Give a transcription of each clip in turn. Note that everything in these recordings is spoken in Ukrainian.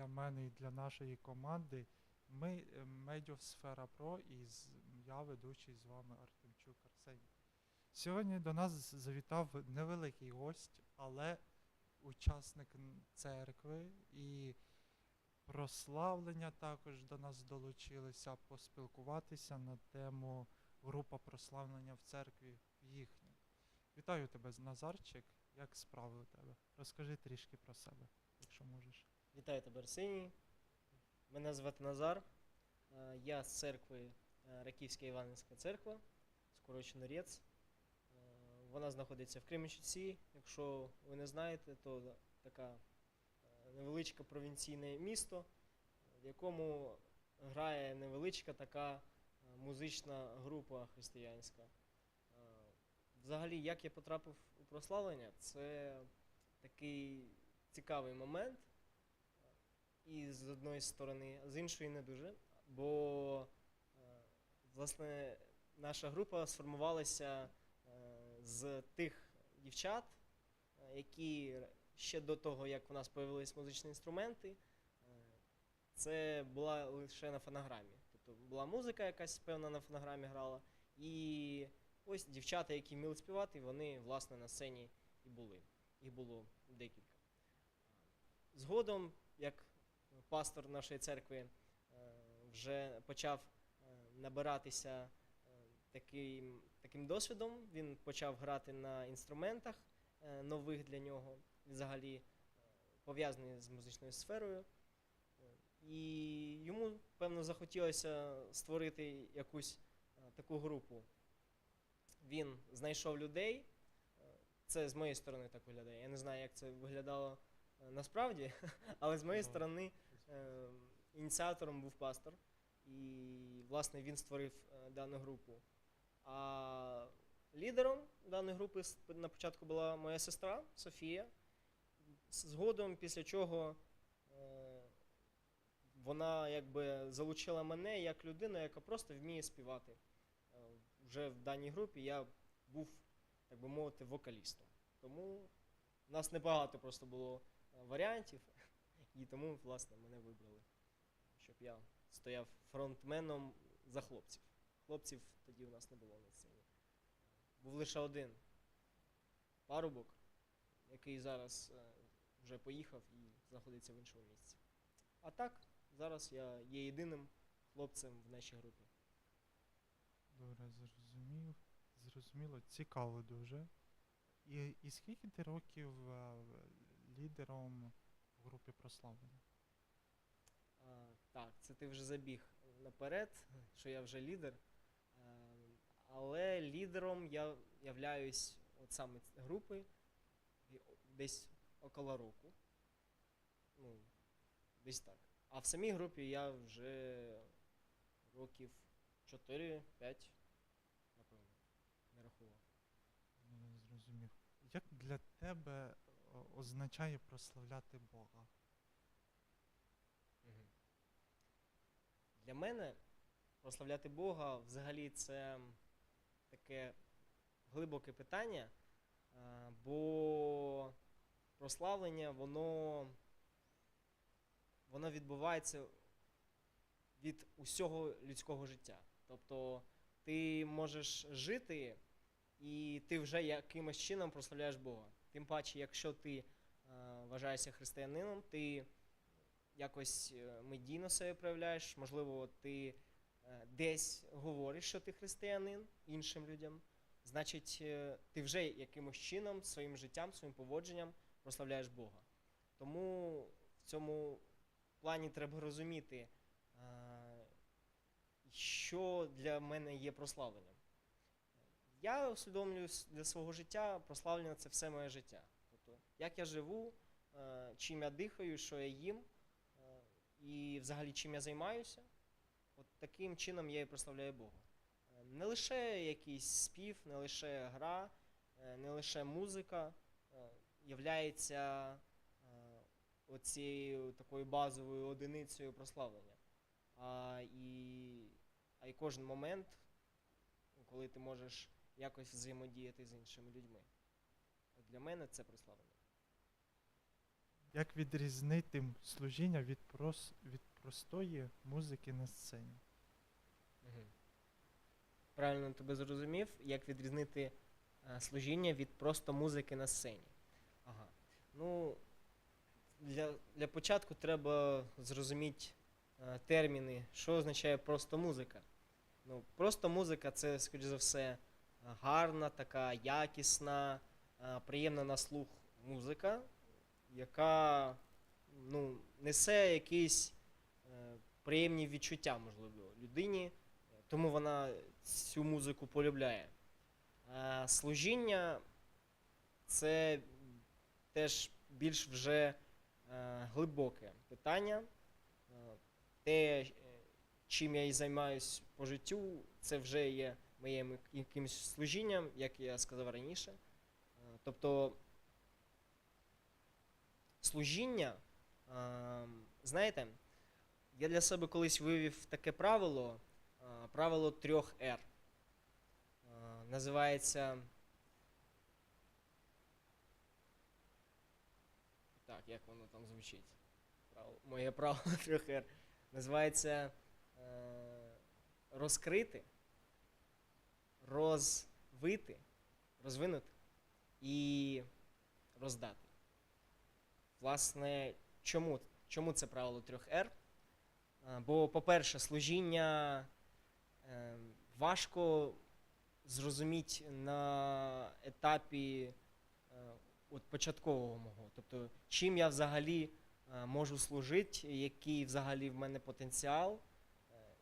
для мене і для нашої команди. Ми е, Медіосфера Про і я ведучий з вами Артемчук Арсеній. Сьогодні до нас завітав невеликий гость, але учасник церкви і прославлення також до нас долучилися поспілкуватися на тему група прославлення в церкві їхня. Вітаю тебе, Назарчик. Як справи у тебе? Розкажи трішки про себе, якщо можеш. Вітаю тебе, Арсеній. Мене звати Назар. Е, Я з церкви е, Раківська Іванівська церква, скорочено РЕЦ. Е, Вона знаходиться в Кременчуці. Якщо ви не знаєте, то така невеличке провінційне місто, в якому грає невеличка така музична група християнська. Взагалі, як я потрапив у прославлення, це такий цікавий момент. І з одної сторони, а з іншої не дуже. Бо е, власне наша група сформувалася е, з тих дівчат, е, які ще до того, як у нас з'явились музичні інструменти, це була лише на фонограмі. Тобто була музика якась певна на фонограмі грала. І ось дівчата, які вміли співати, вони власне на сцені і були. Їх було декілька. Згодом, як пастор нашої церкви е, вже почав е, набиратися е, таким, таким досвідом, він почав грати на інструментах нових для нього, взагалі пов'язаний з музичною сферою. І йому, певно, захотілося створити якусь таку групу. Він знайшов людей. Це з моєї сторони так виглядає. Я не знаю, як це виглядало насправді, але з моєї сторони ініціатором був пастор, і, власне, він створив е, дану групу. А лідером даної групи на початку була моя сестра Софія. Згодом, після чого е, вона якби залучила мене як людину, яка просто вміє співати. Е, Вже в даній групі я був, так би мовити, вокалістом. Тому в нас небагато просто було е, варіантів, і тому, власне, мене вибрали, щоб я стояв фронтменом за хлопців. Хлопців тоді у нас не було на сцені. Був лише один парубок, який зараз е, вже поїхав і знаходиться в іншому місці. А так, зараз я є єдиним хлопцем в нашій групі. Добре, зрозумів. Зрозуміло, цікаво дуже. І, і скільки ти років е, лідером в групі прославлення? А, так, це ти вже забіг наперед, що я вже лідер. Е, але лідером я являюсь от саме групи десь около року. Ну, десь так. А в самій групі я вже років 4-5, напевно, не рахував. Не зрозумів. Як для тебе означає прославляти Бога? Для мене прославляти Бога взагалі це таке глибоке питання, бо прославлення, воно, воно відбувається від усього людського життя. Тобто ти можеш жити, і ти вже якимось чином прославляєш Бога. Тим паче, якщо ти е, вважаєшся християнином, ти якось е, медійно себе проявляєш, можливо, ти е, десь говориш, що ти християнин іншим людям, значить, ти вже якимось чином своїм життям, своїм поводженням прославляєш Бога. Тому в цьому плані треба розуміти, що для мене є прославленням. Я усвідомлюю для свого життя прославлення це все моє життя. Тобто, як я живу, е, чим я дихаю, що я їм, е, і взагалі чим я займаюся, от таким чином я і прославляю Бога. Е, Не лише якийсь спів, не лише гра, не лише музика являється оцією такою базовою одиницею прославлення. А і, а і кожен момент, коли ти можеш якось взаємодіяти з іншими людьми. От для мене це прославлення. Як відрізнити служіння від, прос, від простої музики на сцені? Угу. Правильно тебе зрозумів, як відрізнити е, служіння від просто музики на сцені. Ага. Ну, для, для початку треба зрозуміти е, терміни, що означає просто музика. Ну, просто музика це, скоріш за все, гарна, така якісна, е, приємна на слух музика, яка ну, несе якісь е, приємні відчуття, можливо, людині, тому вона цю музику полюбляє. Е, служіння це теж більш вже глибоке питання. Те, чим я і займаюсь по життю, це вже є моїм якимось служінням, як я сказав раніше. Е, тобто служіння, е, знаєте, я для себе колись вивів таке правило, е, правило трьох. Е, Називається. Так, як воно там звучить? Моє правило трьох R. Називається розкрити, розвити, розвинути і роздати. Власне, чому, чому це правило трьох R? Е, Бо, по-перше, служіння е, важко зрозуміти на етапі е, от початкового мого. Тобто, чим я взагалі можу служити, який взагалі в мене потенціал,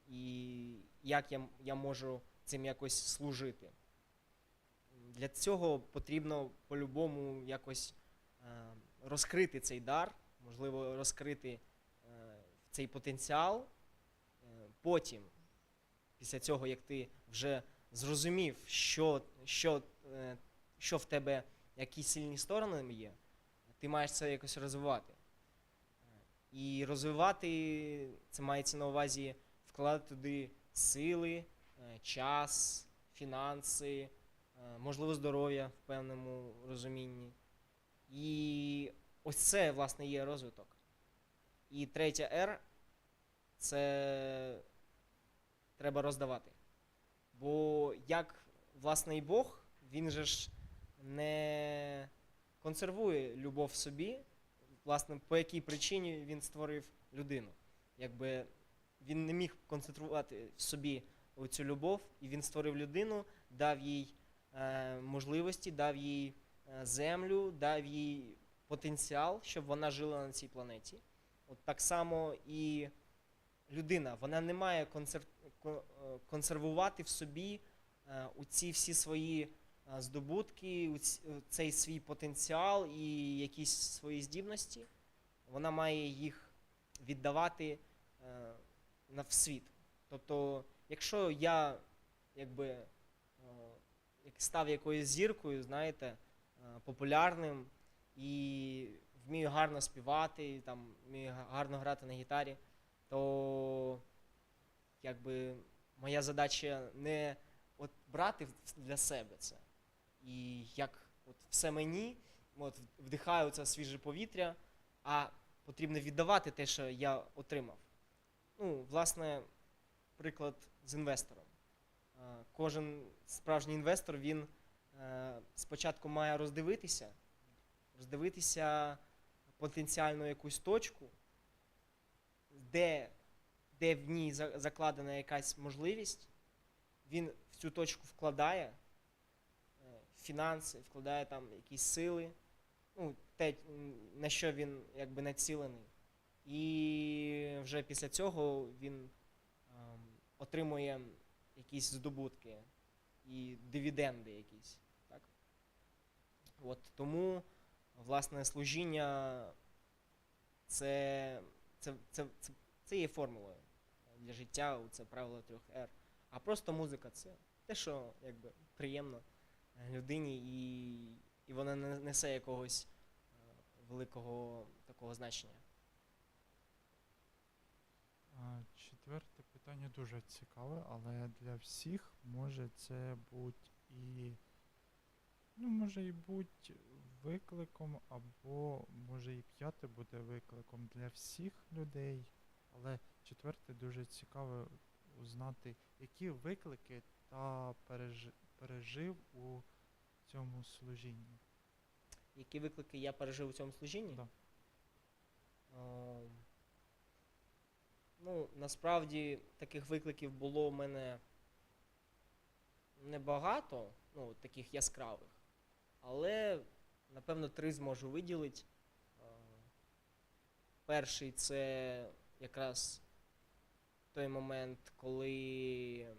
і як я, я можу цим якось служити. Для цього потрібно по-любому якось е, розкрити цей дар, можливо, розкрити е, цей потенціал. Е, Потім, після цього, як ти вже зрозумів, що, що, що в тебе, які сильні сторони є, ти маєш це якось розвивати. І розвивати це мається на увазі вкладати туди сили, час, фінанси, е, можливо, здоров'я в певному розумінні. І ось це, власне, є розвиток. І третя R це треба роздавати. Бо як власне і Бог, він же ж не консервує любов в собі, власне, по якій причині він створив людину. Якби він не міг концентрувати в собі цю любов, і він створив людину, дав їй е, можливості, дав їй е, землю, дав їй потенціал, щоб вона жила на цій планеті. От так само і людина, вона не має е, консервувати в собі е, ці всі свої здобутки, цей свій потенціал і якісь свої здібності. Вона має їх віддавати на світ. Тобто, якщо я якби е, став якоюсь зіркою, знаєте, е, популярним і вмію гарно співати, там, вмію гарно грати на гітарі, то якби моя задача не от брати для себе це. І як от все мені, от вдихаю це свіже повітря, а потрібно віддавати те, що я отримав. Ну, власне, приклад з інвестором. Е, Кожен справжній інвестор він е, спочатку має роздивитися, роздивитися потенціальну якусь точку, де, де в ній закладена якась можливість, він в цю точку вкладає е, фінанси, вкладає там якісь сили, ну, те, на що він якби націлений. І вже після цього він отримує якісь здобутки і дивіденди якісь. Так? От, тому, власне, служіння це, це, це, це, це є формулою для життя, це правило трьох R. А просто музика це те, що якби, приємно людині, і, і вона не несе якогось е, великого такого значення. Питання дуже цікаве, але для всіх може це бути і ну, може і бути викликом, або може і п'яте буде викликом для всіх людей. Але четверте дуже цікаво узнати, які виклики та переж... пережив у цьому служінні. Які виклики я пережив у цьому служінні? Да. Ну, насправді таких викликів було в мене небагато, ну, таких яскравих. Але, напевно, три зможу виділити. Перший це якраз той момент, коли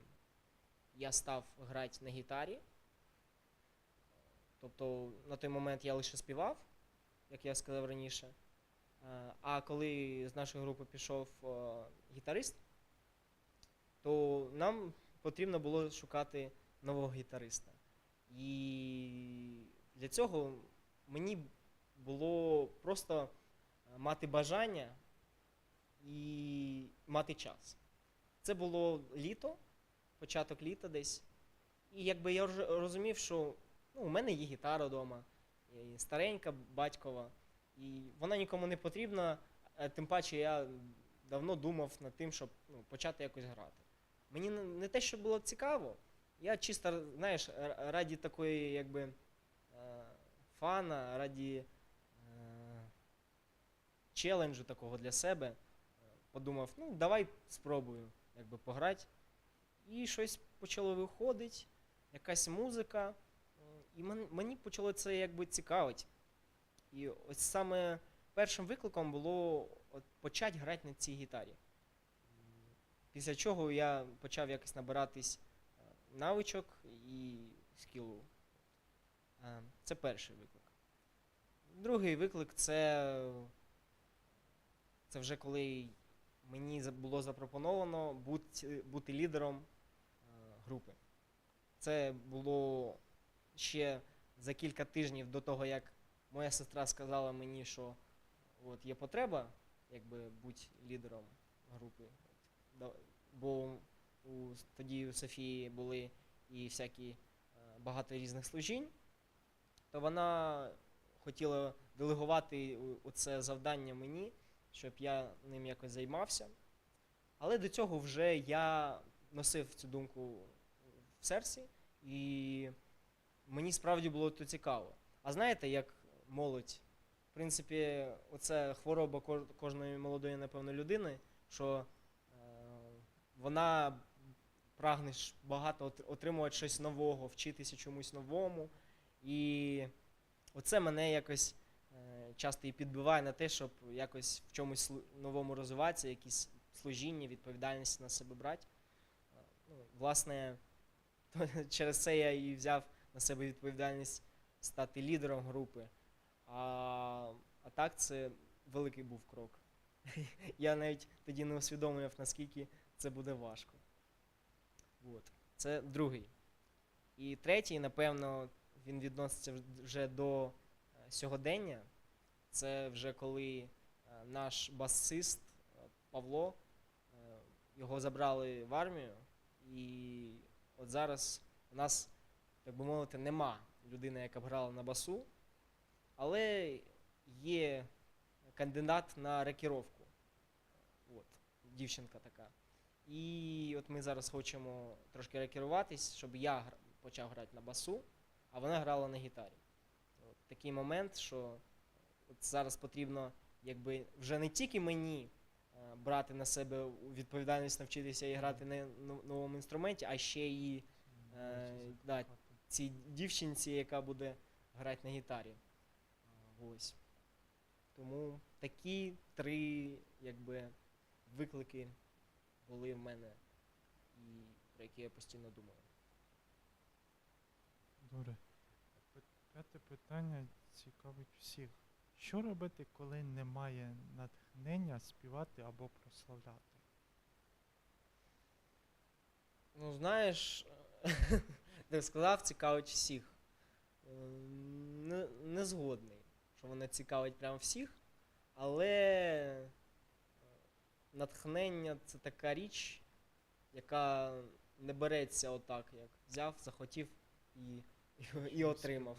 я став грати на гітарі. Тобто на той момент я лише співав, як я сказав раніше. А коли з нашої групи пішов е, гітарист, то нам потрібно було шукати нового гітариста. І для цього мені було просто е, мати бажання і мати час. Це було літо, початок літа десь. І якби я розумів, що ну, у мене є гітара вдома, старенька батькова, і вона нікому не потрібна, е, тим паче я давно думав над тим, щоб ну, почати якось грати. Мені не- те, що було цікаво, я чисто, знаєш, раді такої, якби е, фана, раді е, челенджу такого для себе, подумав, ну давай спробую якби пограти. І щось почало виходити, якась музика. І мені почало це якби цікавить. І ось саме першим викликом було почати грати на цій гітарі. Після чого я почав якось набиратись е, навичок і скілу. Е, Це перший виклик. Другий виклик це, це вже коли мені було запропоновано бути, бути лідером е, групи. Це було ще за кілька тижнів до того, як моя сестра сказала мені, що от є потреба якби бути лідером групи. Бо у, тоді у Софії були і всякі е, багато різних служінь, то вона хотіла делегувати це завдання мені, щоб я ним якось займався. Але до цього вже я носив цю думку в серці, і мені справді було то цікаво. А знаєте, як молодь, в принципі, оце хвороба кожної молодої, напевно, людини, що е, вона прагне багато отримувати щось нового, вчитися чомусь новому. І оце мене якось е, часто і підбиває на те, щоб якось в чомусь новому розвиватися, якісь служіння, відповідальність на себе брати. Е, Ну, власне, через це я і взяв на себе відповідальність стати лідером групи. А, а так це великий був крок. Я навіть тоді не усвідомлював, наскільки це буде важко. От. Це другий. І третій, напевно, він відноситься вже до е, сьогодення. Це вже коли е, наш басист е, Павло, його забрали в армію, і от зараз у нас, так би мовити, нема людини, яка б грала на басу, але є кандидат на рекіровку. От, дівчинка така. І от ми зараз хочемо трошки рекеруватись, щоб я почав грати на басу, а вона грала на гітарі. От, такий момент, що от зараз потрібно якби вже не тільки мені е, брати на себе відповідальність навчитися і грати на новому інструменті, а ще і Е, да, цій дівчинці, яка буде грати на гітарі. Ось. Тому такі три якби, виклики були в мене, і про які я постійно думаю. Добре. П'яте питання цікавить всіх. Що робити, коли немає натхнення співати або прославляти? Ну, знаєш, як сказав, цікавить всіх. Е, Не, не згодний, що вона цікавить прямо всіх, але е, натхнення це така річ, яка не береться отак, як взяв, захотів і, і отримав.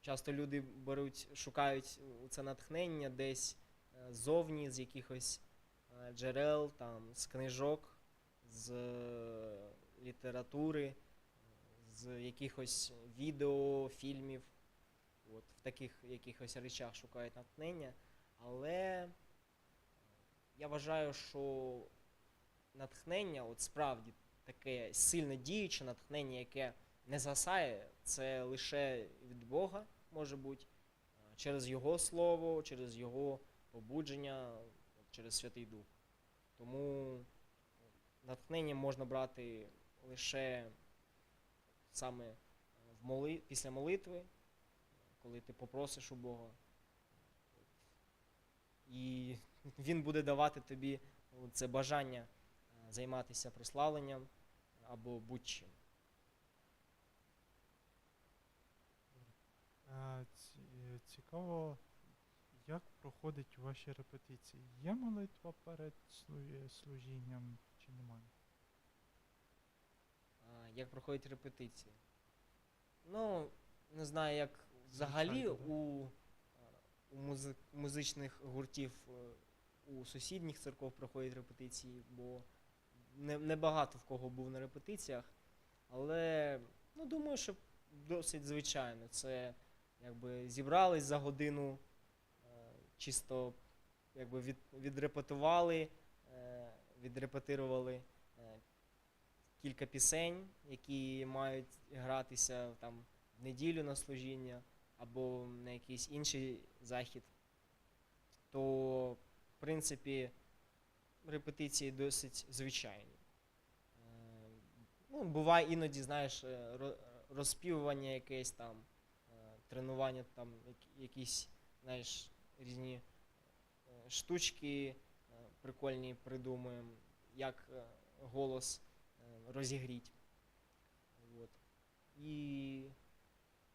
Часто люди беруть, шукають це натхнення десь е, ззовні, з якихось е, джерел, там, з книжок, з літератури, з якихось відео, фільмів. От, в таких якихось речах шукають натхнення. Але я вважаю, що натхнення, от справді таке сильно діюче натхнення, яке не згасає, це лише від Бога може бути, через Його Слово, через Його побудження, через Святий Дух. Тому натхнення можна брати лише саме в моли... після молитви, коли ти попросиш у Бога. І Він буде давати тобі це бажання е, займатися прославленням або будь-чим. Е, Цікаво, як проходять ваші репетиції? Є молитва перед служінням чи немає? Як проходять репетиції? Ну, не знаю, як взагалі у, у музи- музичних гуртів е, у сусідніх церков проходять репетиції, бо не, не багато в кого був на репетиціях. Але ну, думаю, що досить звичайно. Це якби зібрались за годину, е, чисто якби від, відрепетували, е, відрепетирували кілька пісень, які мають гратися там в неділю на служіння або на якийсь інший захід, то, в принципі, репетиції досить звичайні. Е, Ну, буває іноді, знаєш, е, ро- розспівування якесь там, е, тренування, там якісь, знаєш, різні штучки прикольні придумуємо, як голос розігріть. І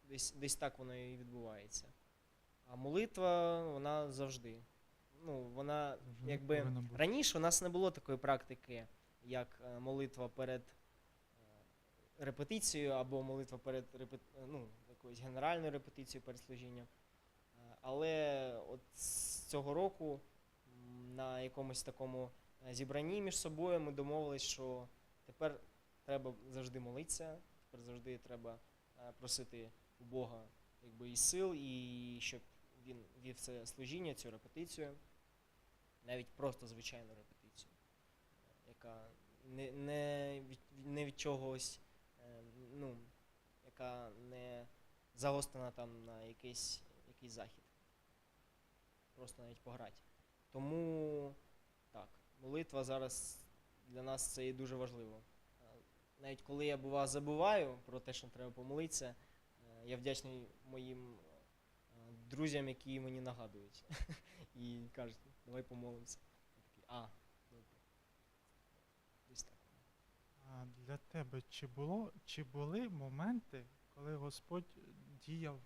десь, десь так воно і відбувається. А молитва, вона завжди. Ну, вона якби раніше у нас не було такої практики, як е, молитва перед е, репетицією або молитва перед репет... ну, якоюсь генеральною репетицією перед служінням. Е, Але от з цього року на якомусь такому зібранні між собою ми домовились, що тепер треба завжди молитися, тепер завжди треба просити у Бога якби, і сил, і щоб він вів це служіння, цю репетицію, навіть просто звичайну репетицію, яка не, не, від, не від чогось, е, ну, яка не загострена там на якийсь, якийсь захід. Просто навіть пограти. Тому так, молитва зараз для нас це і дуже важливо. Е, Навіть коли я бува забуваю про те, що треба помолитися, я вдячний моїм е, друзям, які мені нагадують. І кажуть, давай помолимося. Я такий, а, добре. Десь так. А для тебе чи було чи були моменти, коли Господь діяв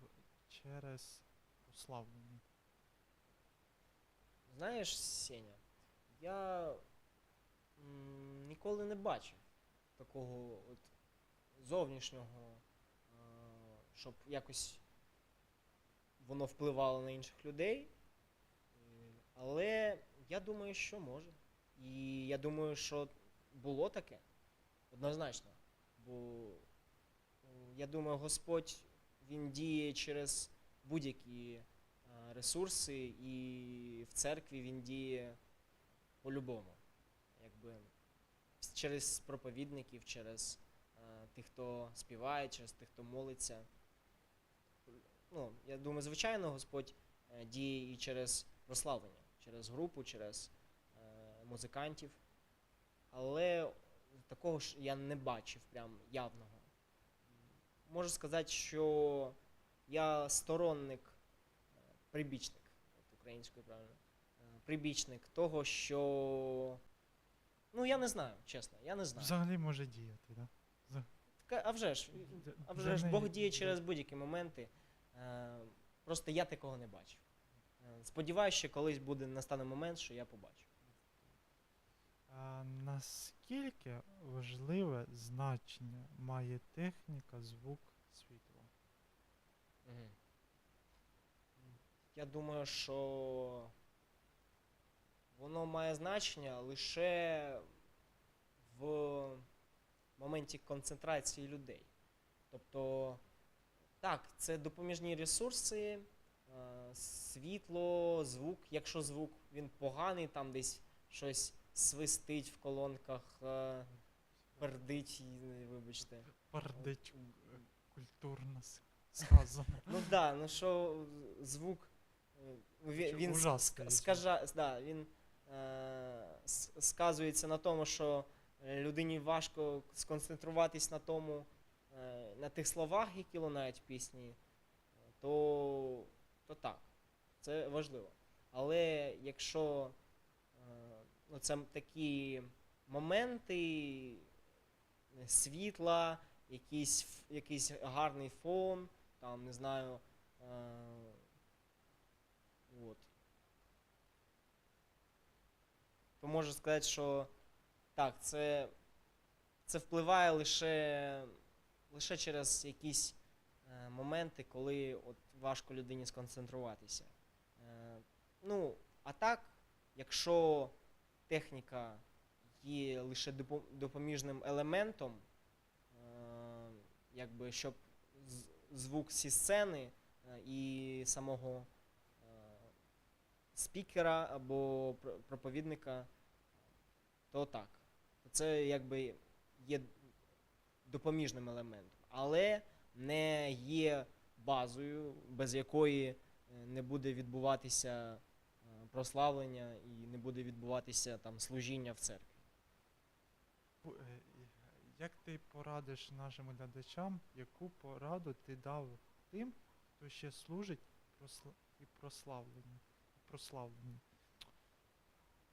через прославлення? Знаєш, Сеня, я ніколи не бачив такого от зовнішнього, щоб якось воно впливало на інших людей. Але я думаю, що може. І я думаю, що було таке однозначно. Бо я думаю, Господь він діє через будь-які е, ресурси, і в церкві він діє по-любому. Якби через проповідників, через е, тих, хто співає, через тих, хто молиться. Ну, я думаю, звичайно, Господь е, діє і через прославлення, через групу, через е, музикантів. Але такого ж я не бачив прям явного. Можу сказати, що я сторонник, е, прибічник, от українською правильно, прибічник того, що. Ну, я не знаю, чесно, я не знаю. Взагалі може діяти, так? Ка- А вже ж, а вже ж Бог діє через будь-які моменти. Е, Просто я такого не бачив. Е, Сподіваюся, що колись буде настане момент, що я побачу. А наскільки важливе значення має техніка, звук, світло? Я думаю, що воно має значення лише в моменті концентрації людей. Тобто, так, це допоміжні ресурси, е, світло, звук. Якщо звук він поганий, там десь щось свистить в колонках, е, пердить, вибачте. Пердить е, культурно сказано. Ну да, ну що звук він, скажа, да, він е, сказується на тому, що людині важко сконцентруватись на тому, на тих словах, які лунають пісні, е, то, то так, це важливо. Але якщо е, ну, це такі моменти е, світла, якийсь, якийсь гарний фон, там, не знаю. Е, от. То можу сказати, що так, це, це впливає лише, лише через якісь е, моменти, коли от важко людині сконцентруватися. Е, ну, а так, якщо техніка є лише допоміжним елементом, е, якби, щоб звук зі сцени е, і самого е, спікера або пр- проповідника, то так. Це якби є допоміжним елементом, але не є базою, без якої е, не буде відбуватися е, прославлення і не буде відбуватися там служіння в церкві. Е, Як ти порадиш нашим глядачам, яку пораду ти дав тим, хто ще служить і прославленню? прославленню?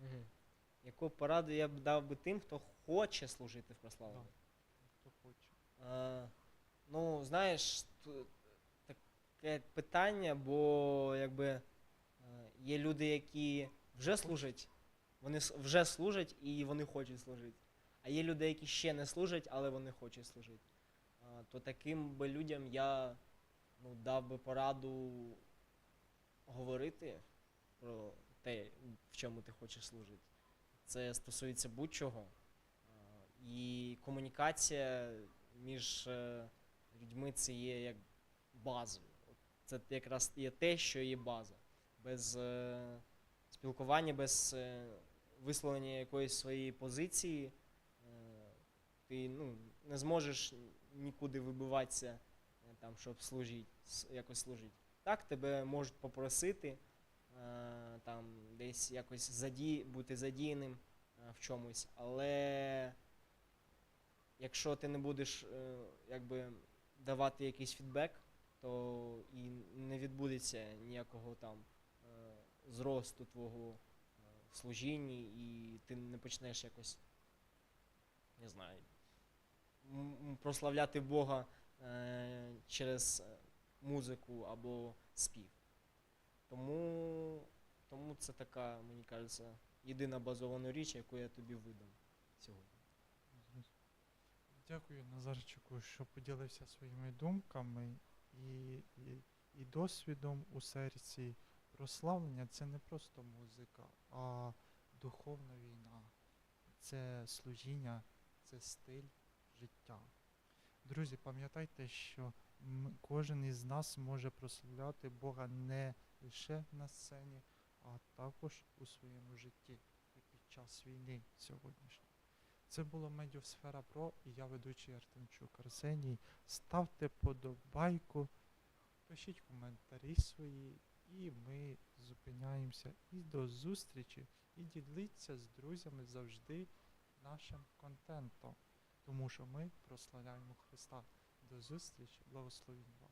Угу. Яку пораду я б дав би тим, хто хоче служити в прославленні? Ну, знаєш, таке питання, бо якби е, є люди, які вже служать, вони вже служать і вони хочуть служити. А є люди, які ще не служать, але вони хочуть служити. То таким би людям я ну, дав би пораду говорити про те, в чому ти хочеш служити. Це стосується будь-чого. І комунікація між е, людьми це є як базою. Це якраз є те, що є база. Без е, спілкування, без е, висловлення якоїсь своєї позиції, ти ну, не зможеш нікуди вибиватися, там, щоб служити, якось служити. Так, тебе можуть попросити там, десь якось заді, бути задіяним в чомусь, але якщо ти не будеш е, якби, давати якийсь фідбек, то і не відбудеться ніякого там е, зросту твого е, в служінні, і ти не почнеш якось, не знаю, прославляти Бога через музику або спів. Тому, тому це така, мені кажеться, єдина базована річ, яку я тобі видам сьогодні. Дякую, Назарчику, що поділився своїми думками і, і, і досвідом у серці. Прославлення це не просто музика, а духовна війна. Це служіння, це стиль життя. Друзі, пам'ятайте, що кожен із нас може прославляти Бога не лише на сцені, а також у своєму житті і під час війни сьогоднішньої. Це було Медіосфера Про і я ведучий Артемчук Арсеній. Ставте подобайку, пишіть коментарі свої, і ми зупиняємося. І до зустрічі. І діліться з друзями завжди нашим контентом, тому що ми прославляємо Христа. До зустрічі, благословінь вам.